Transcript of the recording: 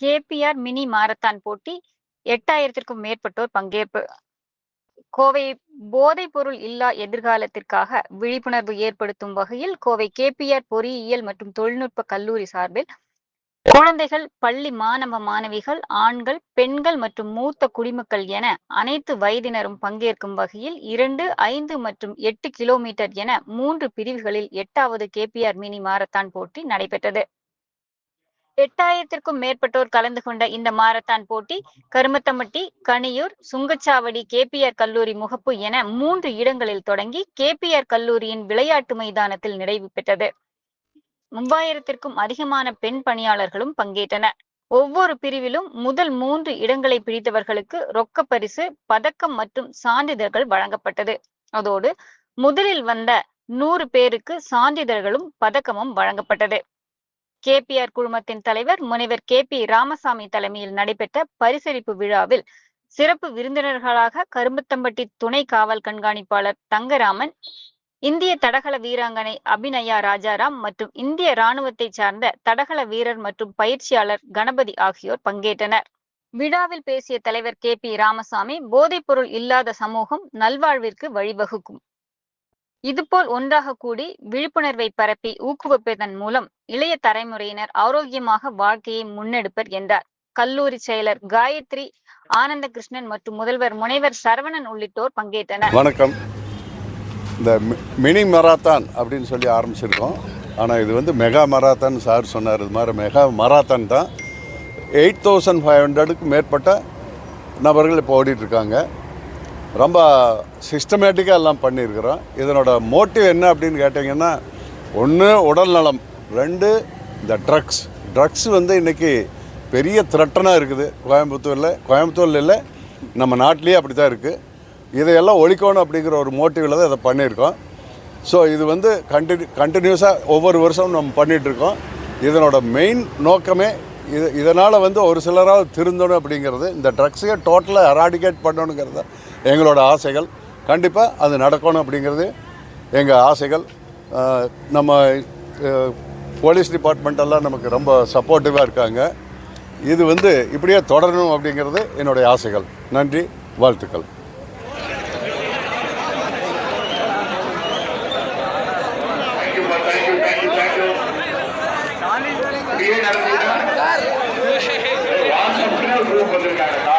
KPR mini marathon போட்டி எட்டாயிரத்திற்கும் மேற்பட்டோர் பங்கேற்பு. கோவை போதைப் பொருள் இல்லா எதிர்காலத்திற்காக விழிப்புணர்வு ஏற்படுத்தும் வகையில் கோவை கேபிஆர் பொறியியல் மற்றும் தொழில்நுட்ப கல்லூரி சார்பில் குழந்தைகள் பள்ளி மாணவ மாணவிகள் ஆண்கள் பெண்கள் மற்றும் மூத்த குடிமக்கள் என அனைத்து வயதினரும் பங்கேற்கும் வகையில் இரண்டு ஐந்து மற்றும் எட்டு கிலோமீட்டர் என மூன்று பிரிவுகளில் எட்டாவது கேபிஆர் மினி மாரத்தான் போட்டி நடைபெற்றது. எட்டாயிரத்திற்கும் மேற்பட்டோர் கலந்து கொண்ட இந்த மாரத்தான் போட்டி கருமத்தம்பட்டி கனியூர் சுங்கச்சாவடி கேபிஆர் கல்லூரி முகப்பு என மூன்று இடங்களில் தொடங்கி கேபிஆர் கல்லூரியின் விளையாட்டு மைதானத்தில் நிறைவு பெற்றது. மூவாயிரத்திற்கும் அதிகமான பெண் பணியாளர்களும் பங்கேற்றனர் ஒவ்வொரு பிரிவிலும் முதல் மூன்று இடங்களை பிடித்தவர்களுக்கு ரொக்க பரிசு பதக்கம் மற்றும் சான்றிதழ்கள் வழங்கப்பட்டது. அதோடு முதலில் வந்த நூறு பேருக்கு சான்றிதழ்களும் பதக்கமும் வழங்கப்பட்டது. கேபிஆர் குழுமத்தின் தலைவர் முனைவர் கே பி ராமசாமி தலைமையில் நடைபெற்ற பரிசளிப்பு விழாவில் சிறப்பு விருந்தினர்களாக கரும்புத்தம்பட்டி துணை காவல் கண்காணிப்பாளர் தங்கராமன் இந்திய தடகள வீராங்கனை அபிநயா ராஜாராம் மற்றும் இந்திய ராணுவத்தை சார்ந்த தடகள வீரர் மற்றும் பயிற்சியாளர் கணபதி ஆகியோர் பங்கேற்றனர். விழாவில் பேசிய தலைவர் கே பி ராமசாமி போதைப்பொருள் இல்லாத சமூகம் நல்வாழ்விற்கு வழிவகுக்கும். இதுபோல் ஒன்றாக கூடி விழிப்புணர்வை பரப்பி ஊக்குவிப்பதன் மூலம் இளைய தலைமுறையினர் ஆரோக்கியமாக வாழ்க்கையை முன்னெடுப்பர் என்றார். கல்லூரி செயலர் காயத்ரி ஆனந்த கிருஷ்ணன் மற்றும் முதல்வர் முனைவர் சரவணன் உள்ளிட்டோர் பங்கேற்றனர். வணக்கம். இந்த மினி மராத்தான் அப்படின்னு சொல்லி ஆரம்பிச்சிருக்கோம். ஆனால் இது வந்து மெகா மராத்தான் சார் சொன்னார். இது மாதிரி மெகா மராத்தான் தான். எயிட் தௌசண்ட் ஃபைவ் ஹண்ட்ரடுக்கு மேற்பட்ட நபர்கள் இப்போ ஓடிட்டுருக்காங்க ரொம்ப சிஸ்டமேட்டிக்காக எல்லாம் பண்ணியிருக்கிறோம். இதனோட மோட்டிவ் என்ன அப்படின்னு கேட்டிங்கன்னா ஒன்று உடல் நலம். ரெண்டு இந்த ட்ரக்ஸ் ட்ரக்ஸ் வந்து இன்றைக்கி பெரிய த்ரெட்டனாக இருக்குது. கோயம்புத்தூரில் கோயம்புத்தூரில் இல்லை நம்ம நாட்டிலேயே அப்படி தான் இருக்குது இதையெல்லாம் ஒழிக்கணும் அப்படிங்கிற ஒரு மோட்டிவில் தான் இதை பண்ணியிருக்கோம். ஸோ இது வந்து கண்டினியூ கண்டினியூஸாக ஒவ்வொரு வருஷமும் நம்ம பண்ணிகிட்ருக்கோம் இதனோட மெயின் நோக்கமே இது இதனால் வந்து ஒரு சிலராக திருந்தணும் அப்படிங்கிறது இந்த ட்ரக்ஸையே டோட்டலாக எராடிகேட் பண்ணணுங்கிறது எங்களோட ஆசைகள். கண்டிப்பாக அது நடக்கணும் அப்படிங்கிறது எங்கள் ஆசைகள். நம்ம போலீஸ் டிபார்ட்மெண்ட்டெல்லாம் நமக்கு ரொம்ப சப்போர்ட்டிவாக இருக்காங்க. இது வந்து இப்படியே தொடரணும் அப்படிங்கிறது என்னுடைய ஆசைகள். நன்றி வாழ்த்துக்கள். அப்படியே நடந்துட்டான் வாசப்பட ரூப் வந்திருக்காங்க